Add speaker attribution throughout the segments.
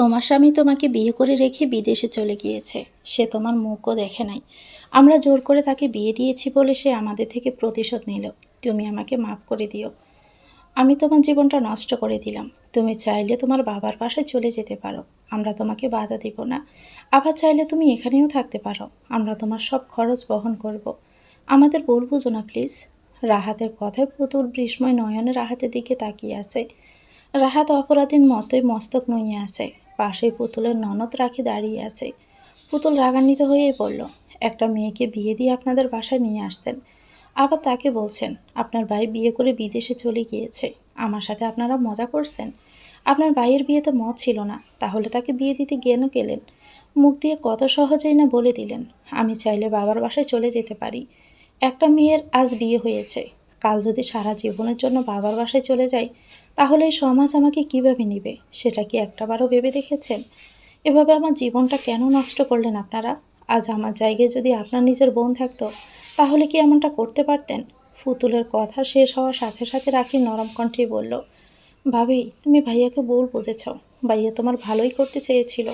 Speaker 1: তোমার স্বামী তোমাকে বিয়ে করে রেখে বিদেশে চলে গিয়েছে। সে তোমার মুখও দেখে নাই। আমরা জোর করে তাকে বিয়ে দিয়েছি বলে সে আমাদের থেকে প্রতিশোধ নিল। তুমি আমাকে মাফ করে দিও। আমি তোমার জীবনটা নষ্ট করে দিলাম। তুমি চাইলে তোমার বাবার পাশে চলে যেতে পারো। আমরা তোমাকে বাধা দিব না। আবার চাইলে তুমি এখানেও থাকতে পারো। আমরা তোমার সব খরচ বহন করব। আমাদের ভুল বুঝো না, প্লিজ। রাহাতের কথায় পুতুল বিস্ময় নয়নে রাহাতের দিকে তাকিয়ে আছে। রাহাত অপরাধীর মতোই মস্তক নইয়ে আছে। পাশে পুতুলের ননদ রাখি দাঁড়িয়ে আছে। পুতুল রাগান্বিত হয়েই বলল, একটা মেয়েকে বিয়ে দিয়ে আপনাদের বাসায় নিয়ে আসছেন। আবার তাকে বলছেন, আপনার ভাই বিয়ে করে বিদেশে চলে গিয়েছে। আমার সাথে আপনারা মজা করছেন। আপনার ভাইয়ের বিয়েতে মত ছিল না। তাহলে তাকে বিয়ে দিতে কেন গেলেন? মুখ দিয়ে কত সহজেই না বলে দিলেন, আমি চাইলে বাবার বাসায় চলে যেতে পারি। একটা মেয়ের আজ বিয়ে হয়েছে। কাল যদি সারা জীবনের জন্য বাবার বাসায় চলে যাই, তাহলে এই সমাজ আমাকে কীভাবে নেবে? সেটা কি একটাবারও ভেবে দেখেছেন? এভাবে আমার জীবনটা কেন নষ্ট করলেন আপনারা? আজ আমার জায়গায় যদি আপনার নিজের বোন থাকতো, তাহলে কি এমনটা করতে পারতেন? ফুতুলের কথা শেষ হওয়ার সাথে সাথে রাখি নরম কণ্ঠেই বলল, ভাবি, তুমি ভাইয়াকে ভুল বুঝেছ। ভাইয়া তোমার ভালোই করতে চেয়েছিল।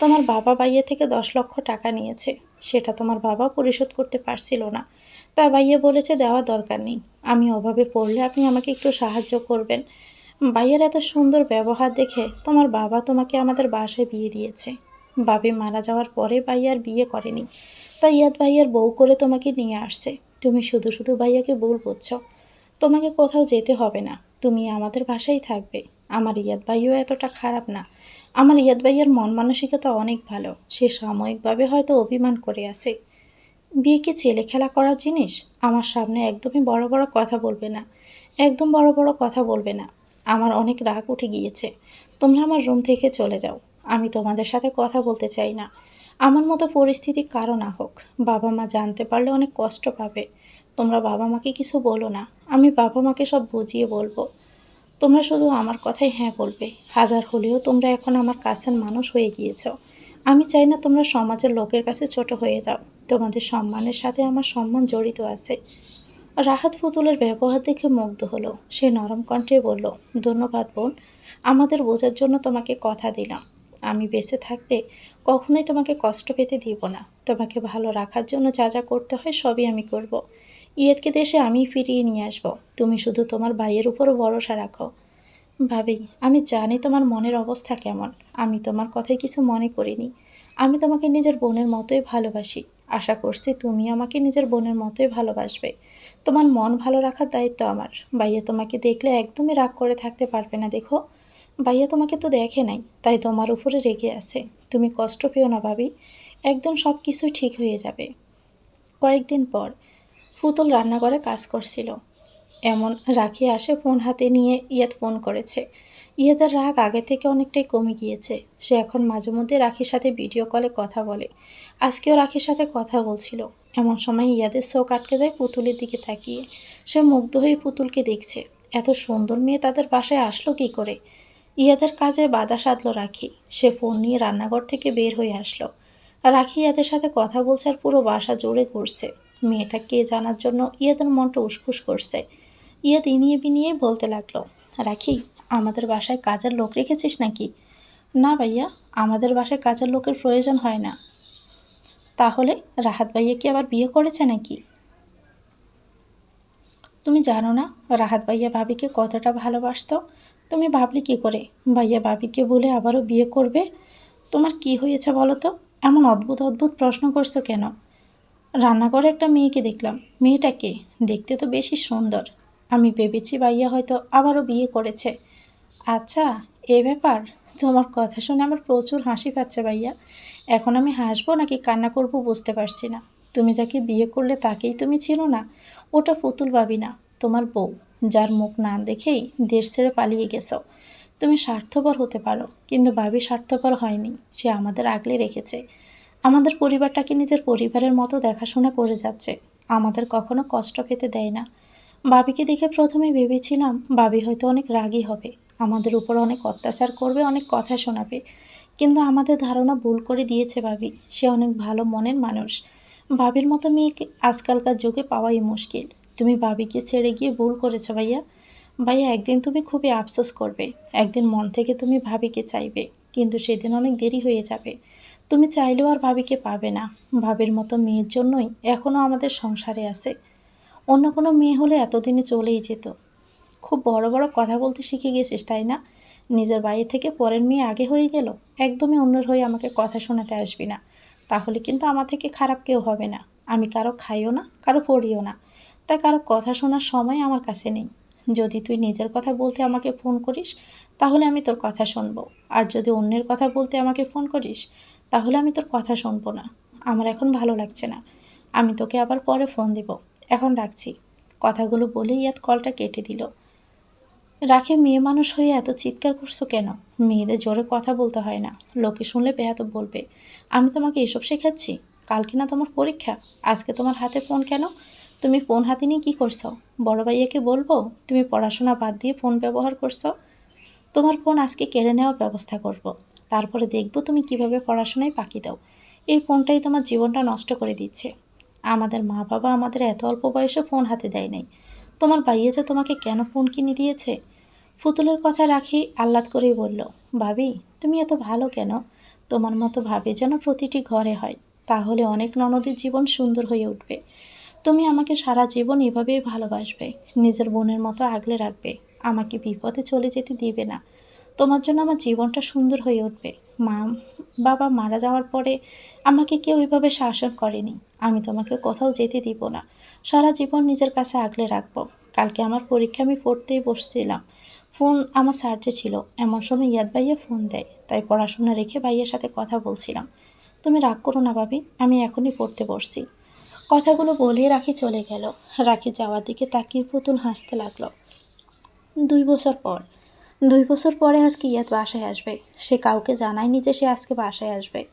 Speaker 1: তোমার বাবা ভাইয়া থেকে দশ লক্ষ টাকা নিয়েছে। সেটা তোমার বাবা পরিশোধ করতে পারছিল না। তা ভাইয়া বলেছে দেওয়া দরকার নেই। আমি অভাবে পড়লে আপনি আমাকে একটু সাহায্য করবেন। ভাইয়ের এত সুন্দর ব্যবহার দেখে তোমার বাবা তোমাকে আমাদের বাসায় বিয়ে দিয়েছে। বাবি মারা যাওয়ার পরে ভাইয়ার বিয়ে করেনি। তাই ইয়াদ ভাইয়ার বউ করে তোমাকে নিয়ে আসছে। তুমি শুধু শুধু ভাইয়াকে ভুল বুঝছ। তোমাকে কোথাও যেতে হবে না। তুমি আমাদের বাসায় থাকবে। আমার ইয়াদ ভাইও এতটা খারাপ না। আমার ইয়াদ ভাইয়ের মন মানসিকতা অনেক ভালো। সে সাময়িকভাবে হয়তো অভিমান করে আছে। বিয়ে কি ছেলে খেলা করার জিনিস আমার সামনে একদমই বড় বড় কথা বলবে না। একদম বড় বড় কথা বলবে না। আমার অনেক রাগ উঠে গিয়েছে। তোমরা আমার রুম থেকে চলে যাও। আমি তোমাদের সাথে কথা বলতে চাই না। আমার মতো পরিস্থিতি কারও না হোক। বাবা মা জানতে পারলে অনেক কষ্ট পাবে। তোমরা বাবা মাকে কিছু বলো না। আমি বাবা মাকে সব বুঝিয়ে বলব। তোমরা শুধু আমার কথাই হ্যাঁ বলবে। হাজার হলেও তোমরা এখন আমার কাছের মানুষ হয়ে গিয়েছ। আমি চাই না তোমরা সমাজের লোকের কাছে ছোট হয়ে যাও। তোমাদের সম্মানের সাথে আমার সম্মান জড়িত আছে। রাহাত পুতুলের ব্যবহার দেখে মুগ্ধ হলো। সে নরম কণ্ঠে বলল, ধন্যবাদ বোন, আমাদের বোঝার জন্য তোমাকে কথা দিলাম। আমি বেঁচে থাকতে কখনোই তোমাকে কষ্ট পেতে দিব না। তোমাকে ভালো রাখার জন্য যা যা করতে হয় সবই আমি করব। ইয়েদকে দেশে আমি ফিরিয়ে নিয়ে আসব। তুমি শুধু তোমার ভাইয়ের উপরও ভরসা রাখো। ভাবি, আমি জানি তোমার মনের অবস্থা কেমন। আমি তোমার কথায় কিছু মনে করিনি। আমি তোমাকে নিজের বোনের মতোই ভালোবাসি। আশা করছি তুমি আমাকে নিজের বোনের মতোই ভালোবাসবে। তোমার মন ভালো রাখার দায়িত্ব আমার। ভাইয়া তোমাকে দেখলে একদমই রাগ করে থাকতে পারবে না, দেখো। ভাইয়া তোমাকে তো দেখে নাই, তাই তোমার উপরে রেগে আছে। তুমি কষ্ট পেও না, ভাবি। একদম সব কিছু ঠিক হয়ে যাবে। কয়েকদিন পর পুতুল রান্নাঘরে কাজ করছিল। এমন রাখি আসে ফোন হাতে নিয়ে ইয়াদ ফোন করেছে। ইয়াদের রাগ আগে থেকে অনেকটাই কমে গিয়েছে। সে এখন মাঝে মধ্যে রাখির সাথে ভিডিও কলে কথা বলে। আজকেও রাখির সাথে কথা বলছিল। এমন সময় ইয়াদের চোখ আটকে যায় পুতুলের দিকে তাকিয়ে। সে মুগ্ধ হয়ে পুতুলকে দেখছে। এত সুন্দর মেয়ে তাদের বাসায় আসলো কী করে? ইয়াদের কাজে বাধা সাধলো রাখি। সে ফোন নিয়ে রান্নাঘর থেকে বের হয়ে আসলো। রাখি ইয়াদের সাথে কথা বলছে আর পুরো বাসা জোরে ঘুরছে। মেয়েটা কে জানার জন্য ইয়াদের মনটা উসখুস করছে। ইয়াদ ইনিয়ে বিনিয়ে বলতে লাগল, রাখি আমাদের বাসায় কাজের লোক রেখেছিস নাকি? না ভাইয়া, আমাদের বাসায় কাজের লোকের প্রয়োজন হয় না। তাহলে রাহাত ভাইয়া কি আবার বিয়ে করেছে নাকি? তুমি জানো না, রাহাত ভাইয়া ভাবিকে কতটা ভালোবাসত। তুমি ভাবলি কি করে? ভাইয়া ভাবিকে বলে আবারও বিয়ে করবে? তোমার কি হয়েছে বলো তো? এমন অদ্ভুত অদ্ভুত প্রশ্ন করছ কেন? রান্নাঘরে একটা মেয়েকে দেখলাম। মেয়েটাকে দেখতে তো বেশি সুন্দর। আমি ভেবেছি ভাইয়া হয়তো আবারও বিয়ে করেছে। আচ্ছা এ ব্যাপার। তোমার কথা শুনে আমার প্রচুর হাসি পাচ্ছে ভাইয়া। এখন আমি হাসবো নাকি কান্না করব বুঝতে পারছি না। তুমি যাকে বিয়ে করলে তাকেই তুমি ছিল না। ওটা পুতুল ভাবি না, তোমার বউ, যার মুখ না দেখেই দেশ ছেড়ে পালিয়ে গেছো। তুমি স্বার্থপর হতে পারো, কিন্তু ভাবি স্বার্থপর হয়নি, সে আমাদের আগলে রেখেছে। আমাদের পরিবারটাকে নিজের পরিবারের মতো দেখাশোনা করে যাচ্ছে, আমাদের কখনো কষ্ট পেতে দেয় না। বাবিকে দেখে প্রথমে ভেবেছিলাম বাবি হয়তো অনেক রাগী হবে। আমাদের উপর অনেক অত্যাচার করবে, অনেক কথা শোনাবে। কিন্তু আমাদের ধারণা ভুল করে দিয়েছে ভাবি। সে অনেক ভালো মনের মানুষ। ভাবির মতো মেয়েকে আজকালকার যুগে পাওয়াই মুশকিল। তুমি ভাবিকে ছেড়ে গিয়ে ভুল করেছ ভাইয়া। ভাইয়া, একদিন তুমি খুবই আফসোস করবে। একদিন মন থেকে তুমি ভাবিকে চাইবে। কিন্তু সেদিন অনেক দেরি হয়ে যাবে। তুমি চাইলেও আর ভাবিকে পাবে না। ভাবির মতো মেয়ের জন্যই এখনও আমাদের সংসারে আছে। অন্য কোনো মেয়ে হলে এতদিনে চলেই যেত। খুব বড় বড় কথা বলতে শিখে গেছিস, তাই না? নিজের বাড়ি থেকে পরের মেয়ে আগে হয়ে গেল, একদমই অন্যের হয়ে আমাকে কথা শোনাতে আসবি না। তাহলে কিন্তু আমার থেকে খারাপ কেউ হবে না। আমি কারও খাইও না, কারও পড়িও না। তাই কারও কথা শোনার সময় আমার কাছে নেই। যদি তুই নিজের কথা বলতে আমাকে ফোন করিস, তাহলে আমি তোর কথা শুনব। আর যদি অন্যের কথা বলতে আমাকে ফোন করিস, তাহলে আমি তোর কথা শুনব না। আমার এখন ভালো লাগছে না। আমি তোকে আবার পরে ফোন দিব। এখন রাখছি। কথাগুলো বলেই ইয়াদ কলটা কেটে দিল। রাখে, মেয়ে মানুষ হয়ে এত চিৎকার করছ কেন? মেয়েদের জোরে কথা বলতে হয় না। লোকে শুনলে বেহাত বলবে, আমি তোমাকে এসব শেখাচ্ছি? কালকে না তোমার পরীক্ষা? আজকে তোমার হাতে ফোন কেন? তুমি ফোন হাতে নিয়ে কী করছ? বড় ভাইয়াকে বলব, তুমি পড়াশোনা বাদ দিয়ে ফোন ব্যবহার করছ? তোমার ফোন আজকে কেড়ে নেওয়ার ব্যবস্থা করব। তারপরে দেখব তুমি কীভাবে পড়াশোনায় পাকি দাও। এই ফোনটাই তোমার জীবনটা নষ্ট করে দিচ্ছে। আমাদের মা বাবা আমাদের এত অল্প বয়সে ফোন হাতে দেয় নাই। তোমার ভাইয়া যে তোমাকে কেন ফোন কিনে দিয়েছে? ফুতুলের কথা রাখি আহ্লাদ করেই বলল, ভাবি, তুমি এত ভালো কেন? তোমার মতো ভাবে যেন প্রতিটি ঘরে হয়। তাহলে অনেক ননদের জীবন সুন্দর হয়ে উঠবে। তুমি আমাকে সারা জীবন এভাবেই ভালোবাসবে। নিজের বোনের মতো আগলে রাখবে। আমাকে বিপদে চলে যেতে দিবে না। তোমার জন্য আমার জীবনটা সুন্দর হয়ে উঠবে। মা, বাবা মারা যাওয়ার পরে আমাকে কেউ এভাবে শাসন করেনি। আমি তোমাকে কোথাও যেতে দিব না। সারা জীবন নিজের কাছে আগলে রাখব। কালকে আমার পরীক্ষা আমি পড়তেই বসছিলাম। ফোন আমার সার্চে ছিল। এমন সময় ইয়াদ ভাইয়া ফোন দেয়। তাই পড়াশোনা রেখে ভাইয়ের সাথে কথা বলছিলাম। তুমি রাগ করো না ভাবি, আমি এখনই পড়তে বসছি। কথাগুলো বলে রাখি চলে গেল। রাখি যাওয়ার দিকে তাকিয়ে পুতুল হাসতে লাগল। দুই বছর পর। দুই বছর পরে আজকে ইয়াদ বাসায় আসবে। সে কাউকে জানায়নি যে সে আজকে বাসায় আসবে।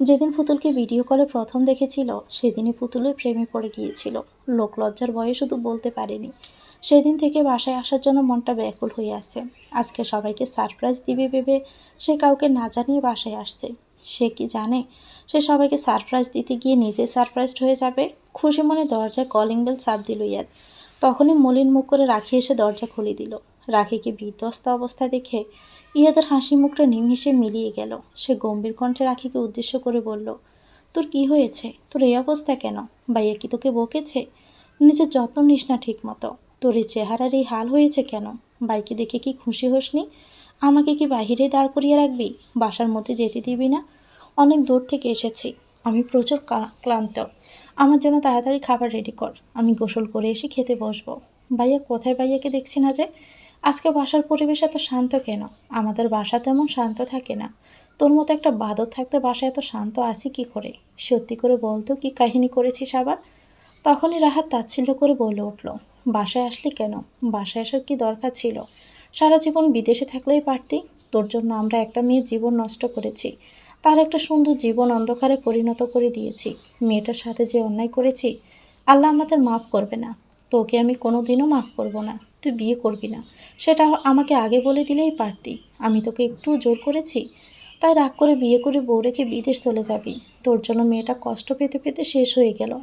Speaker 1: যেদিন পুতুলকে ভিডিও কলে প্রথম দেখেছিল, সেদিনই পুতুলের প্রেমে পড়ে গিয়েছিল। লোক লজ্জার ভয়ে শুধু বলতে পারেনি। সেদিন থেকে বাসায় আসার জন্য মনটা ব্যাকুল হয়ে আছে। আজকে সবাইকে সারপ্রাইজ দিবে ভেবে সে কাউকে না জানিয়ে বাসায় আসছে। সে কি জানে? সে সবাইকে সারপ্রাইজ দিতে গিয়ে নিজে সারপ্রাইজড হয়ে যাবে? খুশি মনে দরজায় কলিং বেল চাপ দিল ইয়াদ। তখনই মলিন মুখ করে রাখি এসে দরজা খুলে দিল। রাখিকে বিধ্বস্ত অবস্থা দেখে ইয়াদের হাসি মুখটা নিমিষে মিলিয়ে গেল। সে গম্ভীর কণ্ঠে রাখিকে উদ্দেশ্য করে বলল, তোর কি হয়েছে? তোর এই অবস্থা কেন? ভাইয়া কি তোকে বকেছে? নিজের যত্ন নিস না ঠিক মতো তোর এই চেহারার এই হাল হয়েছে কেন? বাইকে দেখে কি খুশি হসনি? আমাকে কি বাহিরে দাঁড় করিয়ে রাখবি? বাসার মধ্যে যেতে দিবি না? অনেক দূর থেকে এসেছি। আমি প্রচুর ক্লান্ত। আমার জন্য তাড়াতাড়ি খাবার রেডি কর। আমি গোসল করে এসে খেতে বসবো। ভাইয়া কোথায় ভাইয়াকে দেখছি না যে? আজকে বাসার পরিবেশ এত শান্ত কেন? আমাদের বাসা তো এমন শান্ত থাকে না। তোর মতো একটা বাদর থাকতে বাসা এত শান্ত আসি কি করে? সত্যি করে বলতো কি কাহিনী করেছিস আবার? তখনই রাহাত তাচ্ছিল্য করে বলে উঠল বাসায় আসলি কেন? বাসায় আসার কি দরকার ছিল? সারা জীবন বিদেশে থাকলেই পারতি? তোর জন্য আমরা একটা মেয়ে জীবন নষ্ট করেছি। তার একটা সুন্দর জীবন অন্ধকারে পরিণত করে দিয়েছি। মেয়েটার সাথে যে অন্যায় করেছি, আল্লাহ আমাদের মাফ করবে না। তোকে আমি কোনো দিনও মাফ করব না। তুই বিয়ে করবি না। সেটা আমাকে আগে বলে দিলেই পারতি। আমি তোকে একটু জোর করেছি? তাই রাগ করে বিয়ে করে বউ রেখে বিদেশ চলে যাবি। তোর জন্য মেয়েটা কষ্ট পেতে পেতে শেষ হয়ে গেল।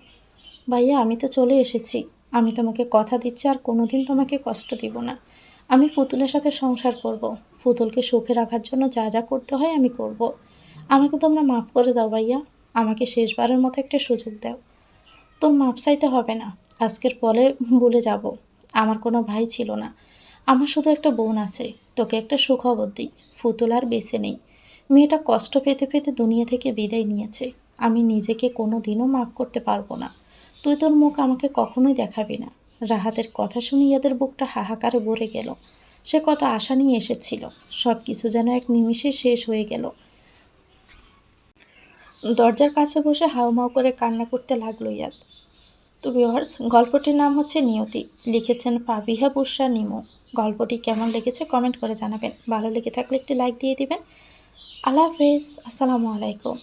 Speaker 1: ভাইয়া, আমি তো চলে এসেছি। আমি তোমাকে কথা দিচ্ছি আর কোনো দিন তোমাকে কষ্ট দিব না। আমি পুতুলের সাথে সংসার করব। পুতুলকে সুখে রাখার জন্য যা যা করতে হয় আমি করব। আমাকে তোমরা মাফ করে দাও ভাইয়া। আমাকে শেষবারের মতো একটা সুযোগ দাও। তোর মাপ চাইতে হবে না। আজকের পরে বলে যাব। আমার কোনো ভাই ছিল না। আমার শুধু একটা বোন আছে। তোকে একটা সুখবর দিই। ফুতুল আর বেঁচে নেই। মেয়েটা কষ্ট পেতে পেতে দুনিয়া থেকে বিদায় নিয়েছে। আমি নিজেকে কোনো দিনও মাফ করতে পারব না। তুই তোর মুখ আমাকে কখনোই দেখাবি না। রাহাতের কথা শুনে ইয়াদের বুকটা হাহাকারে ভরে গেল। সে কত আশা নিয়ে এসেছিল। সব কিছু যেন এক নিমিষে শেষ হয়ে গেল। দরজার কাছে বসে হাউমাউ করে কান্না করতে লাগল ইয়াদ। তো ভিউয়ার্স গল্পটির নাম হচ্ছে নিয়তি। লিখেছেন পাবিহা বুসরা নিমো। গল্পটি কেমন লেগেছে কমেন্ট করে জানাবেন। ভালো লেগে থাকলে একটি লাইক দিয়ে দিবেন। আল্লাহ হাফেজ। আসসালামু আলাইকুম।